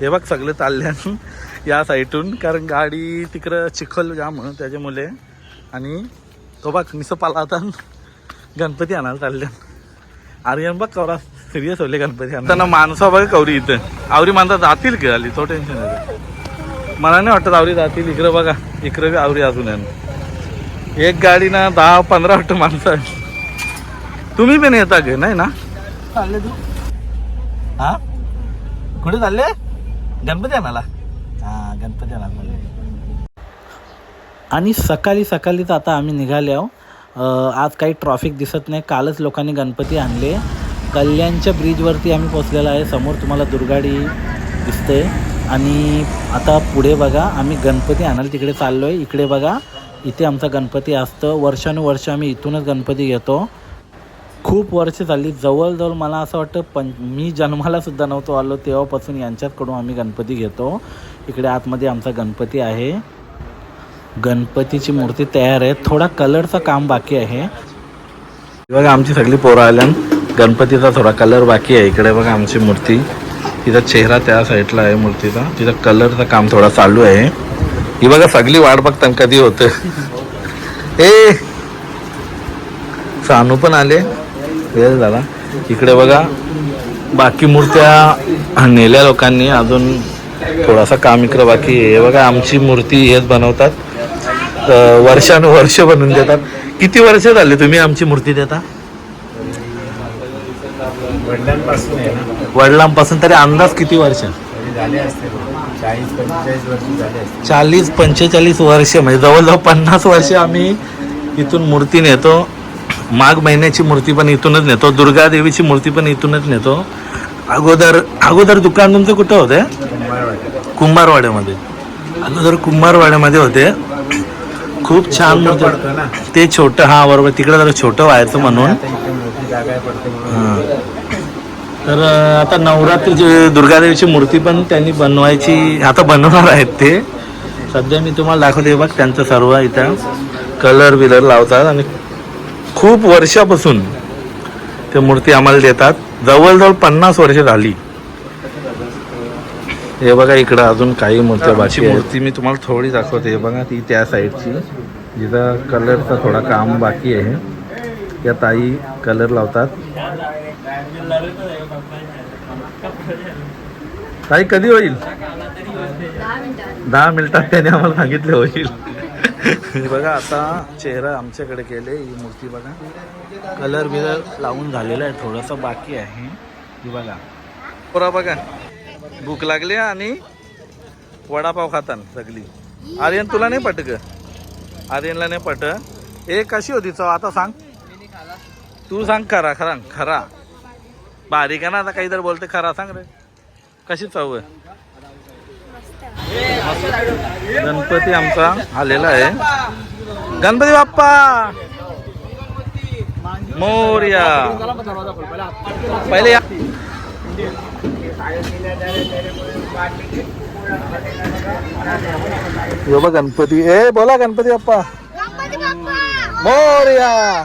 हे बघ सगळे चालल्यान या साईडून कारण गाडी तिकडं चिखल जाम त्याच्यामुळे. आणि तो बघ निसं पालाता गणपती आणायला चालल्यान आर्यन बघ कवरा सिरियस होले गणपती आणताना माणसं बघ कवरी इथं. आवरी माणसं जातील का आली तो टेन्शन आहे. मला नाही वाटत आवरी जातील. इकडं बघा इकडं बी आवरी अजून आहे. एक गाडी ना दहा पंधरा वाटतं माणसं आहे. तुम्ही पण येता गे नाही ना? चालले तू. हा? कुठे चालले? गणपती आणाला हा गणपती आणायला आणि सकाळी सकाळीच आता आम्ही निघाले आहो. आज काही ट्रॉफिक दिसत नाही. कालच लोकांनी गणपती आणले. कल्याणच्या ब्रिजवरती आम्ही पोचलेलो आहे. समोर तुम्हाला दुर्गाडी दिसते. आणि आता पुढे बघा आम्ही गणपती आणायला तिकडे चाललो आहे इकडे बघा इथे आमचा गणपती असतं. वर्षानुवर्ष आम्ही इथूनच गणपती घेतो. खूप वर्ष झाली. जवळजवळ मला असं वाटतं पण मी जन्मालासुद्धा नव्हतो आलो तेव्हापासून यांच्याचकडून आम्ही गणपती घेतो. इकडे आतमध्ये आमचा गणपती आहे. गणपतीची मूर्ती तयार आहे. थोडा कलरचं काम बाकी आहे. बघा आमची सगळी पोरं आल्यान गणपतीचा थोडा कलर बाकी आहे. इकडे बघा आमची मूर्ती. तिचा चेहरा त्या साईडला आहे मूर्तीचा. तिचा कलरचं काम थोडा चालू आहे. ही बघा सगळी वाट बघताना कधी होतं. ए! सानू पण आले. वेळ झाला. इकडे बघा बाकी मूर्त्या नेल्या लोकांनी. अजून थोडासा काम इकडं बाकी आहे. हे बघा आमची मूर्ती हेच बनवतात. वर्षानुवर्ष बनवून देतात. किती वर्ष झाले तुम्ही आमची मूर्ती देता? वडिलांपासून तरी अंदाज किती वर्ष? चाळीस पंचेचाळीस वर्ष म्हणजे जवळजवळ पन्नास वर्ष आम्ही इथून मूर्ती नेतो. माघ महिन्याची मूर्ती पण इथूनच नेतो दुर्गा देवीची मूर्ती पण इथूनच नेतो. अगोदर अगोदर दुकान तुमचं कुठं होते? कुंभारवाडी कुंभारवाड्यामध्ये. अगोदर कुंभारवाड्यामध्ये होते. खूप छान ते छोटं हा बरोबर. तिकडे जरा छोटं व्हायचं म्हणून. हां. तर आता नवरात्रीची दुर्गादेवीची मूर्ती पण त्यांनी बनवायची आता बनवणार आहेत ते. सध्या मी तुम्हाला दाखवते बघ त्यांचं सर्व इथं. कलर बिलर लावतात आणि खूप वर्षापासून ते मूर्ती आम्हाला देतात. जवळजवळ पन्नास वर्ष झाली. हे बघा इकडं अजून काही मूर्त्या बाकी मूर्ती मी तुम्हाला थोडी दाखवते. हे बघा ती त्या साईडची. जिथं कलरचा थोडा काम बाकी आहे. त्या ताई कलर लावतात. ताई कधी होईल? दहा मिनिटात त्याने आम्हाला सांगितले होईल. हे बघा आता चेहरा आमच्याकडे केले ही मूर्ती बघा. कलर बिलर लावून झालेला आहे थोडंसं बाकी आहे. ही बघा. पुरा बघा भूक लागली आणि वडापाव खातान सगळी. आर्यन तुला नाही पट ग? आर्यनला नाही पट ए कशी होती चव? आता सांग. तू सांग खरा खरा खरा. बारीक आहे ना आता काहीतरी बोलते खरा सांग रे. कशी चव आहे? गणपती आमचा आलेला आहे. गणपती बाप्पा! मोर्या! पहिले बघ गणपती. ए बोला गणपती बाप्पा! मोर्या!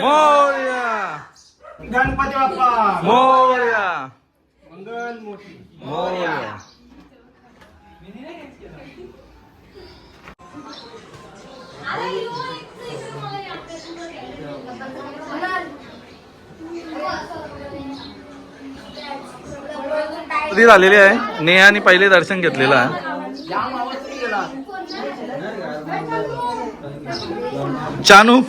मोर्या गणपती बाप्पा मोर्या मंगल मोठी मोर्या कधी झालेली आहे. नेहाने पहिले दर्शन घेतलेलं आहे. चानू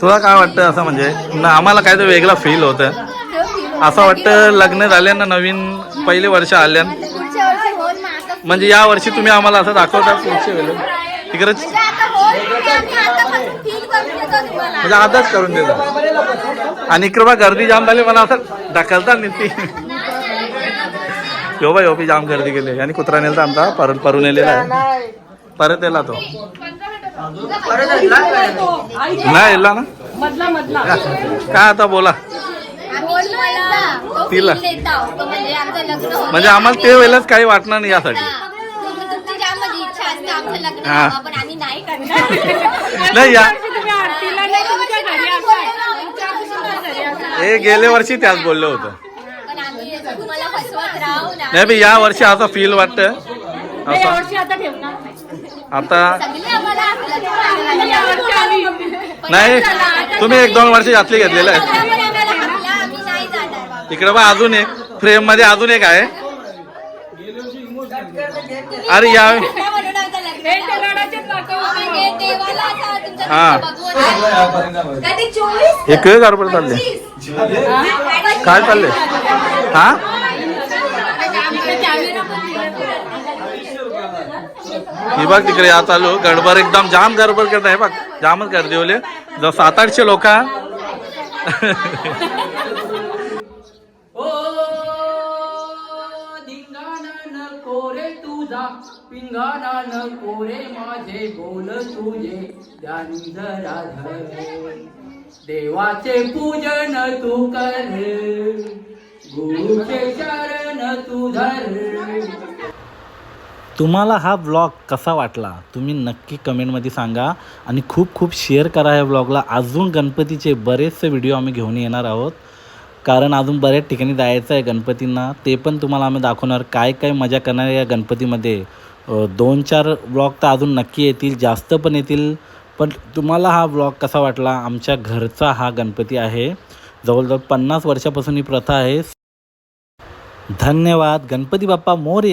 तुला काय वाटतं असं म्हणजे? ना आम्हाला तर वेगळा फील होतं. असं वाटतं लग्न झाल्यानं नवीन पहिले वर्ष आल्यान? म्हणजे या वर्षी तुम्ही आम्हाला असं दाखवता पुढच्या वेळेला? तिकडे म्हणजे करून देतो आताच करून देतो आणि कृपा गर्दी जाम झाली मला असं ढकलता नीती. यो बा यो बी जाम गर्दी केली. आणि कुत्रा नेलता आमचा परत परून नेलेला आहे. परत येला तो. नाही. येला ना? काय आता बोला. तिला. म्हणजे आमचं लग्न होतं. म्हणजे आम्हाला ते वेळेलाच काही वाटणार नाही यासाठी. नाही करणार नाही या. तुम्ही आरतीला नाही तुमच्या घरी असाल हे गेल्या वर्षी त्याच बोललं होतं पण आम्ही तुम्हाला फसवत राहू ना नाही बी या वर्षी असं फील वाटतं आता नाही. तुम्ही एक दोन वर्ष यातली घेतलेलं आहे. इकडे बा अजून एक. फ्रेममध्ये अजून एक आहे. अरे या काय हे किती गडबड चालले. काय चालले हा? हे बघ तिकडे आता आलो. गडबड एकदम जाम गडबड करत आहे. बघ जामच गर्दी होले जर सात आठशे लोक ओ धिंगाणा नको माझे बोल तुझे. ध्यान जरा देवाचे पूजन तू कर. गुरुचे चरण तू धर. तुम्हाला हा ब्लॉग कसा वाटला? तुम्ही नक्की कमेंटमध्ये सांगा आणि खूप खूप शेअर करा या ब्लॉगला अजून गणपतीचे बरेचसे व्हिडिओ आम्ही घेऊन येणार आहोत. कारण अजून बऱ्याच ठिकाणी जायचं आहे गणपतींना. ते पण तुम्हाला आम्ही दाखवणार काय काय मजा करणार या गणपतीमध्ये. दोन चार ब्लॉग तर अजून नक्की येतील जास्त पण येतील. पण तुम्हाला हा ब्लॉग कसा वाटला? आमच्या घरचा हा गणपती आहे. जवळजवळ पन्नास वर्षापासून ही प्रथा आहे. धन्यवाद. गणपती बाप्पा मोर